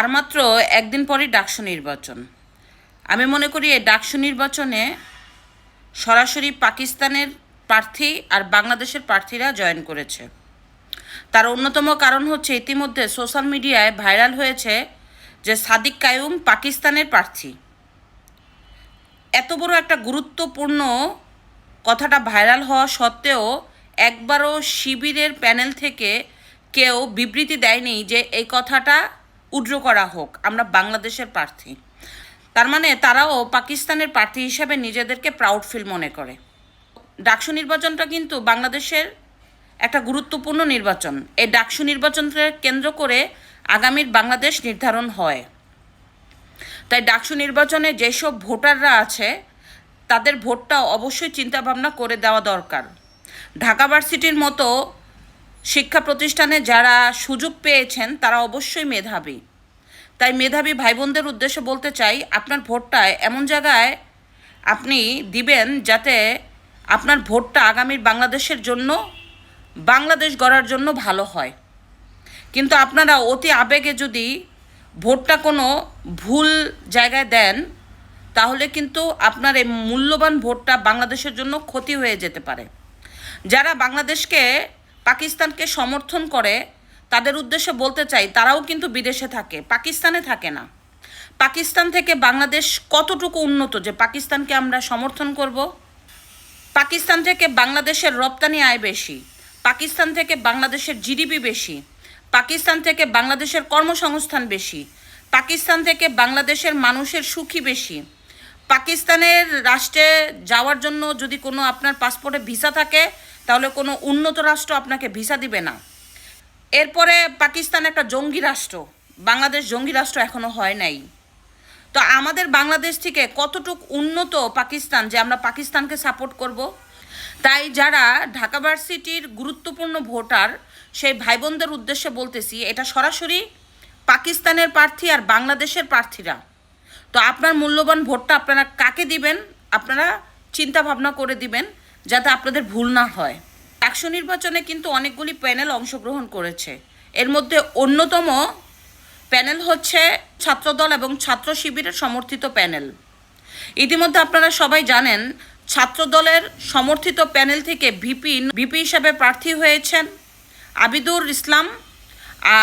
আর মাত্র একদিন পরই ডাকসু নির্বাচন। আমি মনে করি এই ডাকসু নির্বাচনে সরাসরি পাকিস্তানের প্রার্থী আর বাংলাদেশের প্রার্থীরা জয়েন করেছে। তার অন্যতম কারণ হচ্ছে ইতিমধ্যে সোশ্যাল মিডিয়ায় ভাইরাল হয়েছে যে সাদিক কায়ুম পাকিস্তানের প্রার্থী। এত বড় একটা গুরুত্বপূর্ণ কথাটা ভাইরাল হওয়া সত্ত্বেও একবারও শিবিরের প্যানেল থেকে কেউ বিবৃতি দেয়নি যে এই কথাটা উড্র করা হোক, আমরা বাংলাদেশের প্রার্থী। তার মানে তারাও পাকিস্তানের প্রার্থী হিসাবে নিজেদেরকে প্রাউড ফিল মনে করে। ডাকসু নির্বাচনটা কিন্তু বাংলাদেশের একটা গুরুত্বপূর্ণ নির্বাচন। এই ডাকসু নির্বাচনকে কেন্দ্র করে আগামীর বাংলাদেশ নির্ধারণ হয়। তাই ডাকসু নির্বাচনে যেসব ভোটাররা আছে, তাদের ভোটটা অবশ্যই চিন্তাভাবনা করে দেওয়া দরকার। ঢাকা ভার্সিটির মতো শিক্ষা প্রতিষ্ঠানে যারা সুযোগ পেয়েছেন, তারা অবশ্যই মেধাবী। তাই মেধাবী ভাই বোনদের উদ্দেশ্যে বলতে চাই, আপনার ভোটটা এমন জায়গায় আপনি দিবেন যাতে আপনার ভোটটা আগামীর বাংলাদেশের জন্য, বাংলাদেশ গড়ার জন্য ভালো হয়। কিন্তু আপনারা অতি আবেগে যদি ভোটটা কোনো ভুল জায়গায় দেন, তাহলে কিন্তু আপনার এই মূল্যবান ভোটটা বাংলাদেশের জন্য ক্ষতি হয়ে যেতে পারে। যারা বাংলাদেশকে পাকিস্তানকে সমর্থন করে তাদের উদ্দেশ্যে বলতে চাই, তারাও কিন্তু বিদেশে থাকে, পাকিস্তানে থাকে না। পাকিস্তান থেকে বাংলাদেশ কতটুকু উন্নত যে পাকিস্তানকে আমরা সমর্থন করব? পাকিস্তান থেকে বাংলাদেশের রপ্তানি আয় বেশি, পাকিস্তান থেকে বাংলাদেশের জিডিপি বেশি, পাকিস্তান থেকে বাংলাদেশের কর্মসংস্থান বেশি, পাকিস্তান থেকে বাংলাদেশের মানুষের সুখী বেশি। পাকিস্তানের রাষ্ট্রে যাওয়ার জন্য যদি কোনো আপনার পাসপোর্টে ভিসা থাকে তাহলে কোনো উন্নত রাষ্ট্র আপনাকে ভিসা দিবে না। এরপরে পাকিস্তান একটা জঙ্গি রাষ্ট্র। বাংলাদেশ জঙ্গি রাষ্ট্র এখনও হয় নাই। তো আমাদের বাংলাদেশ থেকে কতটুক উন্নত পাকিস্তান যে আমরা পাকিস্তানকে সাপোর্ট করব? তাই যারা ঢাকা ভার্সিটির গুরুত্বপূর্ণ ভোটার, সেই ভাই বোনদের উদ্দেশ্যে বলতেছি, এটা সরাসরি পাকিস্তানের প্রার্থী আর বাংলাদেশের প্রার্থীরা। তো আপনার মূল্যবান ভোটটা আপনারা কাকে দিবেন? আপনারা চিন্তা ভাবনা করে দিবেন। যাতে আপনাদের ভুল না হয়। একশো নির্বাচনে কিন্তু অনেকগুলি প্যানেল অংশগ্রহণ করেছে। এর মধ্যে অন্যতম প্যানেল হচ্ছে ছাত্রদল এবং ছাত্র শিবিরের সমর্থিত প্যানেল। ইতিমধ্যে আপনারা সবাই জানেন, ছাত্রদলের সমর্থিত প্যানেল থেকে ভিপি ভিপি হিসাবে প্রার্থী হয়েছেন আবিদুর ইসলাম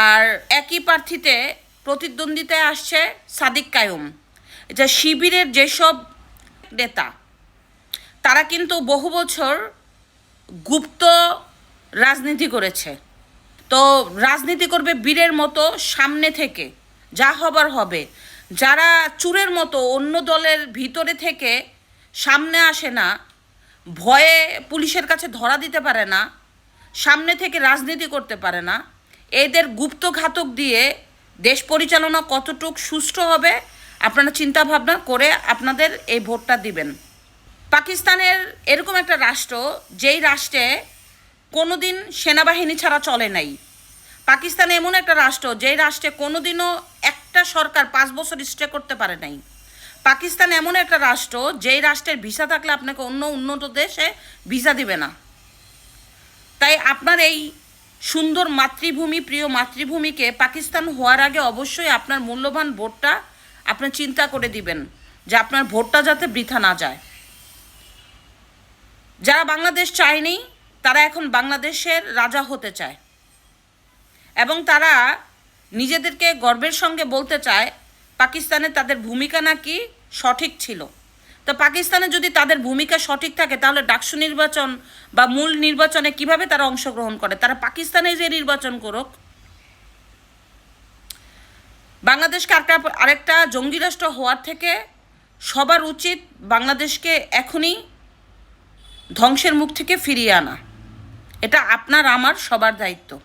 আর একই প্রার্থীতে প্রতিদ্বন্দ্বিতায় আসছে সাদিক কায়ুম। এটা শিবিরের যেসব নেতা তারা কিন্তু বহু বছর গুপ্ত রাজনীতি করেছে। তো রাজনীতি করবে বীরের মতো সামনে থেকে, যা হবার হবে। যারা চুরের মতো অন্য দলের ভিতরে থেকে সামনে আসে না, ভয়ে পুলিশের কাছে ধরা দিতে পারে না, সামনে থেকে রাজনীতি করতে পারে না, এদের গুপ্ত ঘাতক দিয়ে দেশ পরিচালনা কতটুক সুষ্ঠু হবে, আপনারা চিন্তা ভাবনা করে আপনাদের এই ভোটটা দিবেন। পাকিস্তানের এরকম একটা রাষ্ট্র, যেই রাষ্ট্রে কোনোদিন সেনাবাহিনী ছাড়া চলে নাই। পাকিস্তান এমন একটা রাষ্ট্র, যেই রাষ্ট্রে কোনোদিনও একটা সরকার পাঁচ বছর স্টে করতে পারে নাই। পাকিস্তান এমন একটা রাষ্ট্র, যেই রাষ্ট্রের ভিসা থাকলে আপনাকে অন্য উন্নত দেশে ভিসা দিবে না। তাই আপনার এই সুন্দর মাতৃভূমি, প্রিয় মাতৃভূমিকে পাকিস্তান হওয়ার আগে অবশ্যই আপনার মূল্যবান ভোটটা আপনি চিন্তা করে দিবেন, যে আপনার ভোটটা যাতে বৃথা না যায়। যারা বাংলাদেশ চায়নি, তারা এখন বাংলাদেশের রাজা হতে চায়। এবং তারা নিজেদেরকে গর্বের সঙ্গে বলতে চায়, পাকিস্তানে তাদের ভূমিকা নাকি সঠিক ছিল। তো পাকিস্তানে যদি তাদের ভূমিকা সঠিক থাকে, তাহলে ডাকসু নির্বাচন বা মূল নির্বাচনে কীভাবে তারা অংশগ্রহণ করে? তারা পাকিস্তানে যে নির্বাচন করুক। বাংলাদেশকে আরেকটা জঙ্গি রাষ্ট্র হওয়ার থেকে সবার উচিত বাংলাদেশকে এখনই ধ্বংসের মুখ থেকে ফিরিয়ে আনা। এটা আপনার আমার সবার দায়িত্ব।